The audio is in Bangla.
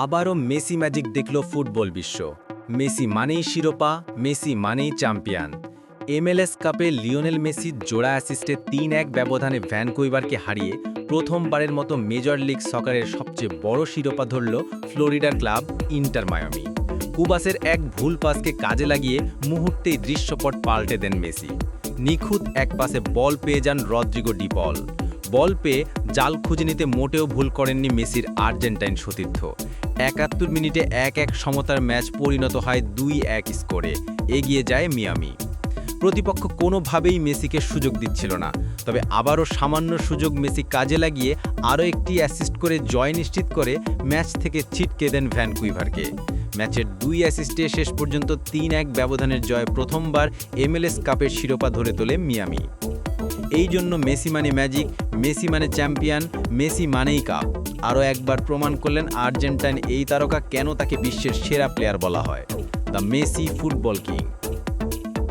আবারও মেসি ম্যাজিক দেখল ফুটবল বিশ্ব। মেসি মানেই শিরোপা, মেসি মানেই চ্যাম্পিয়ন। এমএলএস কাপে লিওনেল মেসির জোড়া অ্যাসিস্টে তিন এক ব্যবধানে ভ্যানকুইভারকে হারিয়ে প্রথমবারের মতো মেজর লিগ সকারের সবচেয়ে বড় শিরোপা ধরল ফ্লোরিডার ক্লাব ইন্টার মায়ামি। কুবাসের এক ভুল পাসকে কাজে লাগিয়ে মুহূর্তেই দৃশ্যপট পাল্টে দেন মেসি। নিখুঁত এক পাশে বল পেয়ে যান রদ্রিগো ডিপল বল পেয়ে জাল খুঁজে নিতে মোটেও ভুল করেননি মেসির আর্জেন্টাইন সতীর্থ। একাত্তর মিনিটে এক এক সমতার ম্যাচ পরিণত হয় দুই এক স্কোরে। এগিয়ে যায় মিয়ামি। প্রতিপক্ষ কোনোভাবেই মেসিকে সুযোগ দিচ্ছিল না। তবে আবারও সামান্য সুযোগ মেসি কাজে লাগিয়ে আরও একটি অ্যাসিস্ট করে জয় নিশ্চিত করে ম্যাচ থেকে ছিটকে দেন ভ্যানকুইভারকে। ম্যাচের দুই অ্যাসিস্টে শেষ পর্যন্ত তিন এক ব্যবধানের জয় প্রথমবার এমএলএস কাপের শিরোপা ধরে তোলে মিয়ামি। এই জন্য মেসি মানে ম্যাজিক, মেসি মানে চ্যাম্পিয়ন, মেসি মানেই কাপ। আরও একবার প্রমাণ করলেন আর্জেন্টাইন এই তারকা কেন তাকে বিশ্বের সেরা প্লেয়ার বলা হয়। The Messi football king